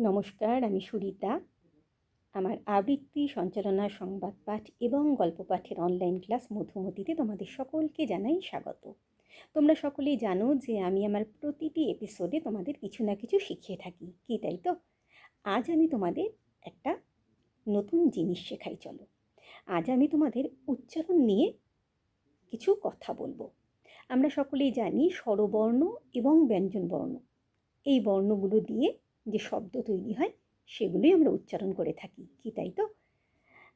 নমস্কার, আমি সুরিতা। আমার আবৃত্তি, সঞ্চালনা, সংবাদ পাঠ এবং গল্প পাঠের অনলাইন ক্লাস মধুমতিতে তোমাদের সকলকে জানাই স্বাগত। তোমরা সকলেই জানো যে আমি আমার প্রতিটি এপিসোডে তোমাদের কিছু না কিছু শিখিয়ে থাকি। কি তাই তো? আজ আমি তোমাদের একটা নতুন জিনিস শেখাই, চলো। আজ আমি তোমাদের উচ্চারণ নিয়ে কিছু কথা বলব। আমরা সকলেই জানি স্বরবর্ণ এবং ব্যঞ্জনবর্ণ। এই বর্ণগুলো দিয়ে যে শব্দ তৈরি হয়, সেগুলোই আমরা উচ্চারণ করে থাকি। কি তাই তো?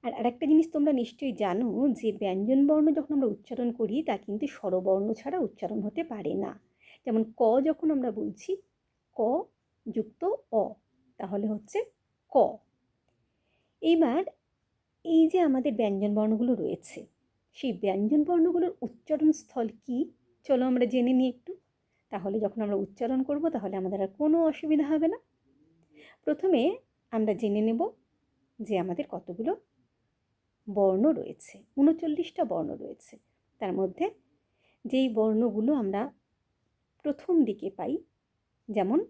আর আরেকটা জিনিস তোমরা নিশ্চয়ই জানো যে ব্যঞ্জনবর্ণ যখন আমরা উচ্চারণ করি, তা কিন্তু স্বরবর্ণ ছাড়া উচ্চারণ হতে পারে না। যেমন ক যখন আমরা বলছি, ক যুক্ত অ, তাহলে হচ্ছে ক। এইবার এই যে আমাদের ব্যঞ্জনবর্ণগুলো রয়েছে, সেই ব্যঞ্জনবর্ণগুলোর উচ্চারণ স্থল কী? চলো আমরা জেনে নিই একটু। তাহলে যখন আমরা উচ্চারণ করব, তাহলে আমাদের আর কোনো অসুবিধা হবে না। প্রথমে আমরা জেনে নেব যে আমাদের কতগুলো বর্ণ রয়েছে, উনচল্লিশটা বর্ণ রয়েছে। তার মধ্যে যেই বর্ণগুলো আমরা প্রথম দিকে পাই, যেমন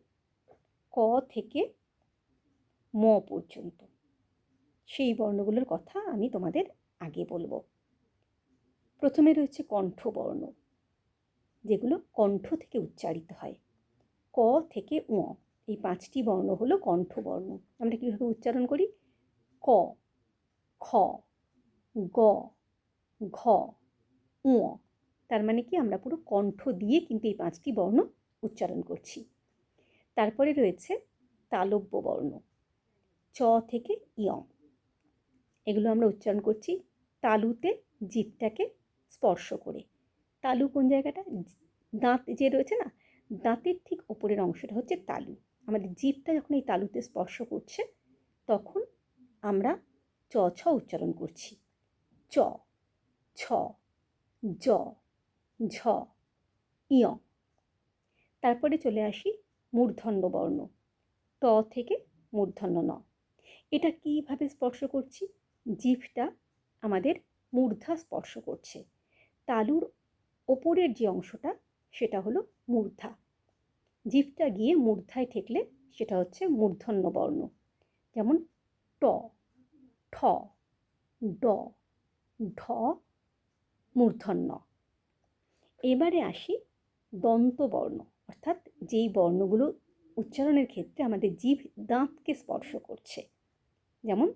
ক থেকে ম পর্যন্ত, সেই বর্ণগুলোর কথা আমি তোমাদের আগে বলব। প্রথমে রয়েছে কণ্ঠবর্ণ যেগুলো কণ্ঠ থেকে উচ্চারিত হয়। ক থেকে উ এই পাঁচটি বর্ণ হলো কণ্ঠবর্ণ। আমরা কীভাবে উচ্চারণ করি? ক, খ, গ, ঘ উ তার মানে কি? আমরা পুরো কণ্ঠ দিয়ে কিন্তু এই পাঁচটি বর্ণ উচ্চারণ করছি। তারপরে রয়েছে তালব্য বর্ণ। চ থেকে ইয়ম এগুলো আমরা উচ্চারণ করছি তালুতে জিভটাকে স্পর্শ করে। তালু কোন জায়গাটা? দাঁত যে রয়েছে না? দাঁতের ঠিক ওপরের অংশটা হচ্ছে তালু। আমাদের জিভটা যখন এই তালুতে স্পর্শ করছে, তখন আমরা চ, ছ উচ্চারণ করছি। চ, ছ, জ, ঝ ইয় তারপরে চলে আসি মূর্ধন্য বর্ণ। ত থেকে মূর্ধন্য ন। এটা কীভাবে স্পর্শ করছি? জিভটা আমাদের মূর্ধা স্পর্শ করছে। তালুর ওপরের যে অংশটা, সেটা হলো মূর্ধা। জিভটা গিয়ে মূর্ধায় ঠেকলে সেটা হচ্ছে মূর্ধন্য বর্ণ। যেমন ট, ঠ, ড, ঢ, মূর্ধন্য। এবারে আসি দন্তবর্ণ অর্থাৎ যেই বর্ণগুলো উচ্চারণের ক্ষেত্রে আমাদের জিভ দাঁতকে স্পর্শ করছে। যেমন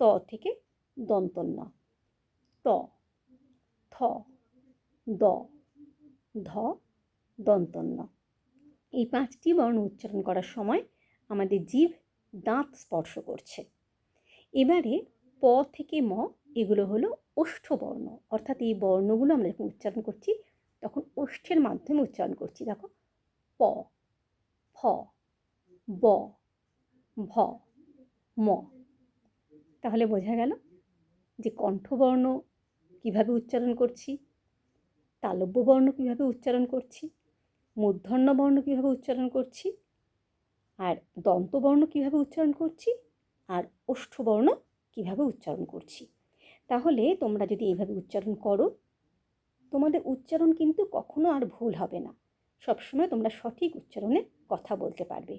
ত থেকে দন্তন্য, ত, থ, দ, ধ, দন্তন্য। এই পাঁচটি বর্ণ উচ্চারণ করার সময় আমাদের জীব দাঁত স্পর্শ করছে। এবারে প থেকে ম এগুলো হলো ওষ্ঠ বর্ণ। অর্থাৎ এই বর্ণগুলো আমরা যখন উচ্চারণ করছি, তখন ওষ্ঠের মাধ্যমে উচ্চারণ করছি। দেখো, প, ফ, ব, ভ, ম। তাহলে বোঝা গেল যে কণ্ঠবর্ণ কীভাবে উচ্চারণ করছি তালব্য বর্ণ কীভাবে উচ্চারণ করছি মূর্ধন্য বর্ণ কীভাবে উচ্চারণ করছি? আর দন্তবর্ণ কীভাবে উচ্চারণ করছি? আর ওষ্ঠবর্ণ কীভাবে উচ্চারণ করছি? তাহলে তোমরা যদি এইভাবে উচ্চারণ করো, তোমাদের উচ্চারণ কিন্তু কখনো আর ভুল হবে না। সবসময় তোমরা সঠিক উচ্চারণে কথা বলতে পারবে।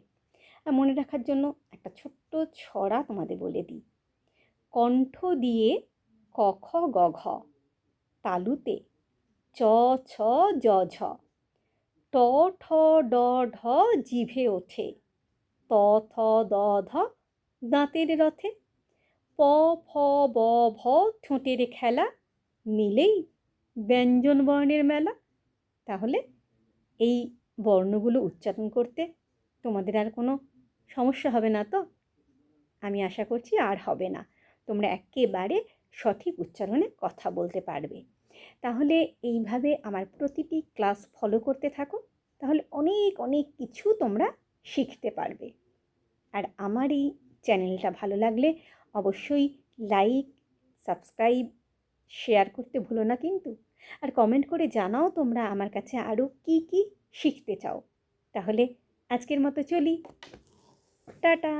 আর মনে রাখার জন্য একটা ছোট্ট ছড়া তোমাদের বলে দিই। কণ্ঠ দিয়ে ক খ গ ঘ, তালুতে চ, ছ, জ, ঝ। ট ঠ ড ঢ জিভে ওঠে। ত থ দ ধ দাঁতের রথে। প ফ ব ভ ঠোঁটের খেলা মিলেই ব্যঞ্জন বর্ণের মেলা। তাহলে এই বর্ণগুলো উচ্চারণ করতে তোমাদের আর কোনো সমস্যা হবে না তো? আমি আশা করছি আর হবে না। তোমরা একেবারে সঠিক উচ্চারণে কথা বলতে পারবে। তাহলে এইভাবে আমার প্রতিটি ক্লাস ফলো করতে থাকো, তাহলে অনেক অনেক কিছু তোমরা শিখতে পারবে। আর আমার এই চ্যানেলটা ভালো লাগলে অবশ্যই লাইক সাবস্ক্রাইব শেয়ার করতে ভুলো না কিন্তু। আর কমেন্ট করে জানাও তোমরা আমার কাছে আরও কি কি শিখতে চাও। তাহলে আজকের মতো চলি। টাটা!